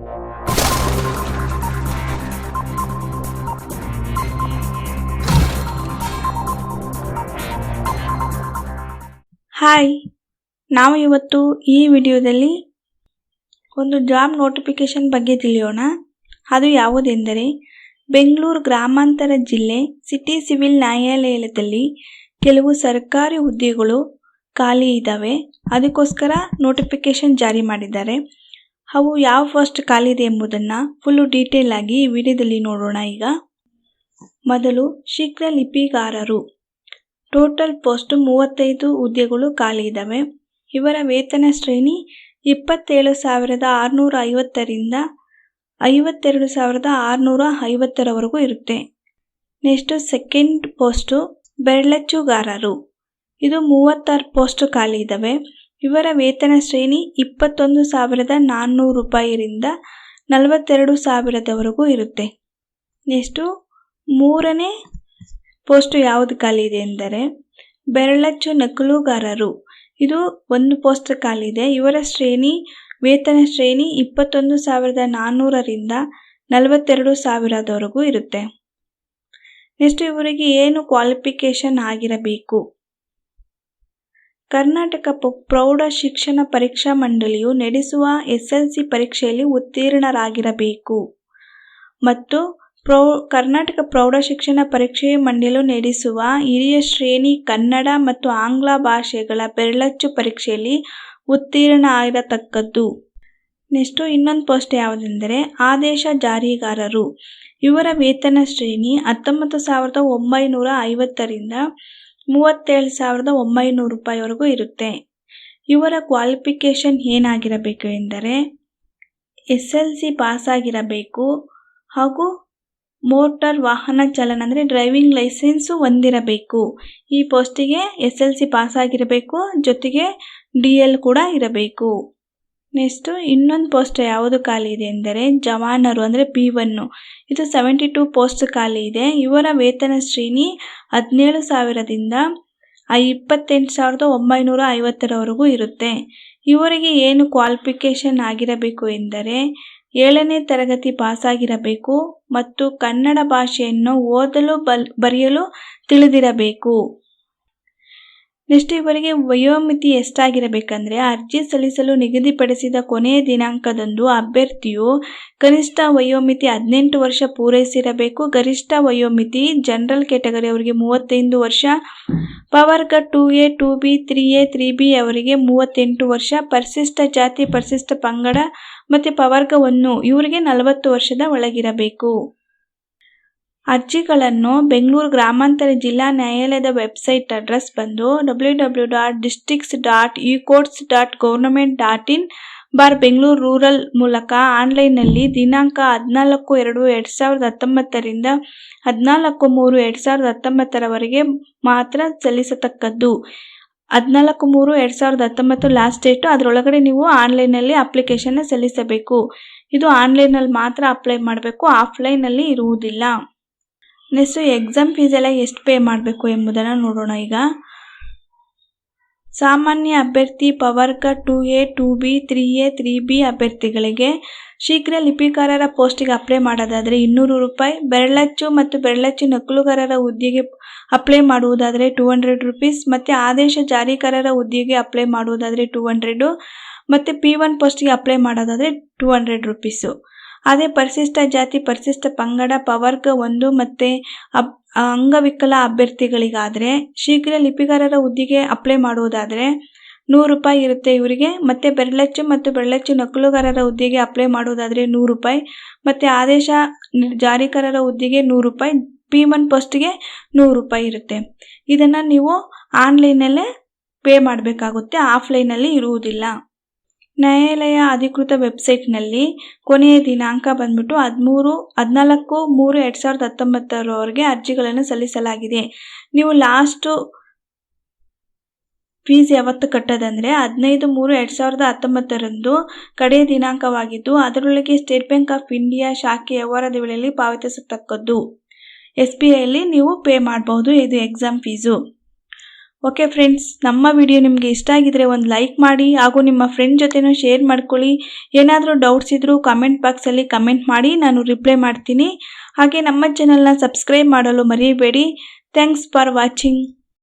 Hi ನಾವು ಇವತ್ತು ಈ ವಿಡಿಯೋದಲ್ಲಿ ಒಂದು ಜಾಬ್ ನೋಟಿಫಿಕೇಶನ್ ಬಗ್ಗೆ ತಿಳಿಯೋಣ. ಅದು ಯಾವುದೆಂದರೆ, ಬೆಂಗಳೂರು ಗ್ರಾಮಾಂತರ ಜಿಲ್ಲೆ ಸಿಟಿ ಸಿವಿಲ್ ನ್ಯಾಯಾಲಯದಲ್ಲಿ ಕೆಲವು ಸರ್ಕಾರಿ ಹುದ್ದೆಗಳು ಖಾಲಿ ಇದ್ದಾವೆ. ಅದಕ್ಕೋಸ್ಕರ ನೋಟಿಫಿಕೇಶನ್ ಜಾರಿ ಮಾಡಿದ್ದಾರೆ. ಅವು ಯಾವ ಫಸ್ಟ್ ಖಾಲಿ ಇದೆ ಎಂಬುದನ್ನು ಫುಲ್ಲು ಡೀಟೇಲ್ ಆಗಿ ಈ ವಿಡಿಯೋದಲ್ಲಿ ನೋಡೋಣ ಈಗ. ಮೊದಲು ಶೀಘ್ರ ಲಿಪಿಗಾರರು. ಟೋಟಲ್ ಪೋಸ್ಟ್ ಮೂವತ್ತೈದು ಹುದ್ದೆಗಳು ಖಾಲಿ ಇದ್ದಾವೆ ಇವರ ವೇತನ ಶ್ರೇಣಿ ಇಪ್ಪತ್ತೇಳು ಸಾವಿರದ ಆರುನೂರ ಐವತ್ತರಿಂದ ಐವತ್ತೆರಡು ಸಾವಿರದ ಆರುನೂರ ಐವತ್ತರವರೆಗೂ ಇರುತ್ತೆ. ನೆಕ್ಸ್ಟು ಸೆಕೆಂಡ್ ಪೋಸ್ಟು ಬೆರಳಚ್ಚುಗಾರರು. ಇದು ಮೂವತ್ತಾರು ಪೋಸ್ಟ್ ಖಾಲಿ ಇದ್ದಾವೆ ಇವರ ವೇತನ ಶ್ರೇಣಿ ಇಪ್ಪತ್ತೊಂದು ಸಾವಿರದ ನಾನ್ನೂರು ರೂಪಾಯಿಯಿಂದ ನಲವತ್ತೆರಡು ಸಾವಿರದವರೆಗೂ ಇರುತ್ತೆ. ನೆಕ್ಸ್ಟು, ಮೂರನೇ ಪೋಸ್ಟು ಯಾವುದು ಖಾಲಿ ಇದೆ ಎಂದರೆ ಬೆರಳಚ್ಚು ನಕಲುಗಾರರು. ಇದು ಒಂದು ಪೋಸ್ಟ್ ಖಾಲಿ ಇದೆ. ಇವರ ಶ್ರೇಣಿ, ವೇತನ ಶ್ರೇಣಿ ಇಪ್ಪತ್ತೊಂದು ಸಾವಿರದ ನಾನ್ನೂರರಿಂದ ನಲವತ್ತೆರಡು ಸಾವಿರದವರೆಗೂ ಇರುತ್ತೆ. ನೆಕ್ಸ್ಟ್, ಇವರಿಗೆ ಏನು ಕ್ವಾಲಿಫಿಕೇಷನ್ ಆಗಿರಬೇಕು? ಕರ್ನಾಟಕ ಪ್ರೌಢ ಶಿಕ್ಷಣ ಪರೀಕ್ಷಾ ಮಂಡಳಿಯು ನಡೆಸುವ ಎಸ್ ಎಲ್ ಸಿ ಪರೀಕ್ಷೆಯಲ್ಲಿ ಉತ್ತೀರ್ಣರಾಗಿರಬೇಕು. ಮತ್ತು ಪ್ರೌ, ಕರ್ನಾಟಕ ಪ್ರೌಢ ಶಿಕ್ಷಣ ಪರೀಕ್ಷೆ ಮಂಡಳಿಯು ನಡೆಸುವ ಹಿರಿಯ ಶ್ರೇಣಿ ಕನ್ನಡ ಮತ್ತು ಆಂಗ್ಲ ಭಾಷೆಗಳ ಬೆರಳಚ್ಚು ಪರೀಕ್ಷೆಯಲ್ಲಿ ಉತ್ತೀರ್ಣ ಆಗಿರತಕ್ಕದ್ದು ನೆಕ್ಸ್ಟು ಇನ್ನೊಂದು ಪೋಸ್ಟ್ ಯಾವುದೆಂದರೆ, ಆದೇಶ ಜಾರಿಗಾರರು. ಇವರ ವೇತನ ಶ್ರೇಣಿ ಹತ್ತೊಂಬತ್ತು ಸಾವಿರದ ಒಂಬೈನೂರ ಐವತ್ತರಿಂದ ಮೂವತ್ತೇಳು ಸಾವಿರದ ಒಂಬೈನೂರು ರೂಪಾಯಿವರೆಗೂ ಇರುತ್ತೆ. ಇವರ ಕ್ವಾಲಿಫಿಕೇಷನ್ ಏನಾಗಿರಬೇಕು ಎಂದರೆ, ಎಸ್ ಎಲ್ ಸಿ ಪಾಸಾಗಿರಬೇಕು ಹಾಗೂ ಮೋಟಾರ್ ವಾಹನ ಚಲನ ಅಂದರೆ ಡ್ರೈವಿಂಗ್ ಲೈಸೆನ್ಸು ಹೊಂದಿರಬೇಕು. ಈ ಪೋಸ್ಟಿಗೆ ಎಸ್ ಎಲ್ ಸಿ ಪಾಸಾಗಿರಬೇಕು, ಜೊತೆಗೆ ಡಿ ಎಲ್ ಕೂಡ ಇರಬೇಕು. ನೆಕ್ಸ್ಟು ಇನ್ನೊಂದು ಪೋಸ್ಟ್ ಯಾವುದು ಖಾಲಿ ಇದೆ ಎಂದರೆ ಜವಾನರು ಅಂದರೆ ಪಿ ಒನ್ನು. ಇದು ಸೆವೆಂಟಿ ಟೂ ಪೋಸ್ಟ್ ಖಾಲಿ ಇದೆ. ಇವರ ವೇತನ ಶ್ರೇಣಿ ಹದಿನೇಳು ಸಾವಿರದಿಂದ ಇಪ್ಪತ್ತೆಂಟು ಸಾವಿರದ ಒಂಬೈನೂರ ಐವತ್ತರವರೆಗೂ ಇರುತ್ತೆ. ಇವರಿಗೆ ಏನು ಕ್ವಾಲಿಫಿಕೇಷನ್ ಆಗಿರಬೇಕು ಎಂದರೆ ಏಳನೇ ತರಗತಿ ಪಾಸಾಗಿರಬೇಕು ಮತ್ತು ಕನ್ನಡ ಭಾಷೆಯನ್ನು ಓದಲು ಬಲ್, ಬರೆಯಲು ತಿಳಿದಿರಬೇಕು. ನೆಕ್ಸ್ಟ್ ಇವರಿಗೆ ವಯೋಮಿತಿ ಎಷ್ಟಾಗಿರಬೇಕಂದ್ರೆ ಅರ್ಜಿ ಸಲ್ಲಿಸಲು ನಿಗದಿಪಡಿಸಿದ ಕೊನೆಯ ದಿನಾಂಕದಂದು ಅಭ್ಯರ್ಥಿಯು ಕನಿಷ್ಠ ವಯೋಮಿತಿ ಹದಿನೆಂಟು ವರ್ಷ ಪೂರೈಸಿರಬೇಕು. ಗರಿಷ್ಠ ವಯೋಮಿತಿ ಜನರಲ್ ಕ್ಯಾಟಗರಿ ಅವರಿಗೆ ಮೂವತ್ತೈದು ವರ್ಷ ಪವರ್ಗ two A two B three A three B ಅವರಿಗೆ ಮೂವತ್ತೆಂಟು ವರ್ಷ, ಪರಿಶಿಷ್ಟ ಜಾತಿ, ಪರಿಶಿಷ್ಟ ಪಂಗಡ ಮತ್ತು ಪವರ್ಗ ಒನ್ನು ಇವರಿಗೆ ನಲವತ್ತು ವರ್ಷದ ಒಳಗಿರಬೇಕು. ಅರ್ಜಿಗಳನ್ನು ಬೆಂಗಳೂರು ಗ್ರಾಮಾಂತರ ಜಿಲ್ಲಾ ನ್ಯಾಯಾಲಯದ ವೆಬ್ಸೈಟ್ ಅಡ್ರೆಸ್ ಬಂದು W W dot districts dot e courts dot government dot in bar Bengaluru rural ಮೂಲಕ ಆನ್ಲೈನ್ನಲ್ಲಿ ದಿನಾಂಕ ಹದಿನಾಲ್ಕು ಎರಡು ಎರಡು ಸಾವಿರದ ಹತ್ತೊಂಬತ್ತರಿಂದ ಹದಿನಾಲ್ಕು ಮೂರು ಎರಡು ಸಾವಿರದ ಹತ್ತೊಂಬತ್ತರವರೆಗೆ ಮಾತ್ರ ಸಲ್ಲಿಸತಕ್ಕದ್ದು. ಹದಿನಾಲ್ಕು ಮೂರು ಎರಡು ಸಾವಿರದ ಹತ್ತೊಂಬತ್ತು ಲಾಸ್ಟ್ ಡೇಟು ಅದರೊಳಗಡೆ ನೀವು ಆನ್ಲೈನಲ್ಲಿ ಅಪ್ಲಿಕೇಶನ್ನ ಸಲ್ಲಿಸಬೇಕು. ಇದು ಆನ್ಲೈನಲ್ಲಿ ಮಾತ್ರ ಅಪ್ಲೈ ಮಾಡಬೇಕು ಆಫ್ಲೈನಲ್ಲಿ ಇರುವುದಿಲ್ಲ. ನೆಕ್ಸ್ಟು ಎಕ್ಸಾಮ್ ಫೀಸ್ ಎಲ್ಲ ಎಷ್ಟು ಪೇ ಮಾಡಬೇಕು ಎಂಬುದನ್ನು ನೋಡೋಣ ಈಗ. ಸಾಮಾನ್ಯ ಅಭ್ಯರ್ಥಿ ಪವರ್ಗ two A, two B, three A, three B ಅಭ್ಯರ್ಥಿಗಳಿಗೆ ಶೀಘ್ರ ಲಿಪಿಕಾರರ ಪೋಸ್ಟಿಗೆ ಅಪ್ಲೈ ಮಾಡೋದಾದರೆ ಇನ್ನೂರು ರೂಪಾಯಿ, ಬೆರಳಚ್ಚು ಮತ್ತು ಬೆರಳಚ್ಚು ನಕಲುಗಾರರ ಹುದ್ದೆಗೆ ಅಪ್ಲೈ ಮಾಡುವುದಾದರೆ ಟೂ ಹಂಡ್ರೆಡ್ ರುಪೀಸ್ ಮತ್ತು ಆದೇಶ ಜಾರಿಕಾರರ ಹುದ್ದೆಗೆ ಅಪ್ಲೈ ಮಾಡುವುದಾದರೆ ಟೂ ಹಂಡ್ರೆಡು ಮತ್ತು ಪಿ ಒನ್ ಪೋಸ್ಟಿಗೆ ಅಪ್ಲೈ ಮಾಡೋದಾದರೆ ಟೂ ಹಂಡ್ರೆಡ್ ರುಪೀಸು ಅದೇ ಪರಿಶಿಷ್ಟ ಜಾತಿ, ಪರಿಶಿಷ್ಟ ಪಂಗಡ, ಪವರ್ಗ, ಒಂದು ಮತ್ತು ಅಬ್, ಅಂಗವಿಕಲ ಅಭ್ಯರ್ಥಿಗಳಿಗಾದರೆ ಶೀಘ್ರ ಲಿಪಿಗಾರರ ಹುದ್ದೆಗೆ ಅಪ್ಲೈ ಮಾಡುವುದಾದರೆ ನೂರು ರೂಪಾಯಿ ಇರುತ್ತೆ ಇವರಿಗೆ. ಮತ್ತು ಬೆರಳಚ್ಚು ಮತ್ತು ಬೆರಳಚ್ಚು ನಕಲುಗಾರರ ಹುದ್ದೆಗೆ ಅಪ್ಲೈ ಮಾಡುವುದಾದರೆ ನೂರು ರೂಪಾಯಿ. ಮತ್ತು ಆದೇಶ ಜಾರಿಕಾರರ ಹುದ್ದೆಗೆ ನೂರು ರೂಪಾಯಿ. ಪಿ ಒನ್ ಪೋಸ್ಟ್ಗೆ ನೂರು ರೂಪಾಯಿ ಇರುತ್ತೆ. ಇದನ್ನು ನೀವು ಆನ್ಲೈನಲ್ಲೇ ಪೇ ಮಾಡಬೇಕಾಗುತ್ತೆ. ಆಫ್ಲೈನಲ್ಲಿ ಇರುವುದಿಲ್ಲ. ನ್ಯಾಯಾಲಯ ಅಧಿಕೃತ ವೆಬ್ಸೈಟ್ನಲ್ಲಿ ಕೊನೆಯ ದಿನಾಂಕ ಬಂದ್ಬಿಟ್ಟು ಹದಿಮೂರು, ಹದಿನಾಲ್ಕು, ಮೂರು, ಎರಡು ಸಾವಿರದ ಹತ್ತೊಂಬತ್ತರವರೆಗೆ ಅರ್ಜಿಗಳನ್ನು ಸಲ್ಲಿಸಲಾಗಿದೆ. ನೀವು ಲಾಸ್ಟು ಫೀಸ್ ಯಾವತ್ತು ಕಟ್ಟೋದಂದರೆ ಹದಿನೈದು, ಮೂರು, ಎರಡು ಸಾವಿರದ ಹತ್ತೊಂಬತ್ತರಂದು ಕಡೆಯ ದಿನಾಂಕವಾಗಿದ್ದು, ಅದರೊಳಗೆ ಸ್ಟೇಟ್ ಬ್ಯಾಂಕ್ ಆಫ್ ಇಂಡಿಯಾ ಶಾಖೆ ವ್ಯವಹಾರದ ವೇಳೆಯಲ್ಲಿ ಪಾವತಿಸತಕ್ಕದ್ದು. ಎಸ್ ಬಿ ಐಲಿ ನೀವು ಪೇ ಮಾಡಬಹುದು ಇದು ಎಕ್ಸಾಮ್ ಫೀಸು. ಓಕೆ ಫ್ರೆಂಡ್ಸ್ ನಮ್ಮ ವಿಡಿಯೋ ನಿಮಗೆ ಇಷ್ಟ ಆಗಿದ್ರೆ ಒಂದು ಲೈಕ್ ಮಾಡಿ ಹಾಗೂ ನಿಮ್ಮ ಫ್ರೆಂಡ್ ಜೊತೆನೂ ಶೇರ್ ಮಾಡ್ಕೊಳ್ಳಿ. ಏನಾದರೂ ಡೌಟ್ಸ್ ಇದ್ದರೂ ಕಾಮೆಂಟ್ ಬಾಕ್ಸಲ್ಲಿ ಕಮೆಂಟ್ ಮಾಡಿ, ನಾನು ರಿಪ್ಲೈ ಮಾಡ್ತೀನಿ. ಹಾಗೆ ನಮ್ಮ ಚಾನಲ್ನ ಸಬ್ಸ್ಕ್ರೈಬ್ ಮಾಡಲು ಮರೆಯಬೇಡಿ ಥ್ಯಾಂಕ್ಸ್ ಫಾರ್ ವಾಚಿಂಗ್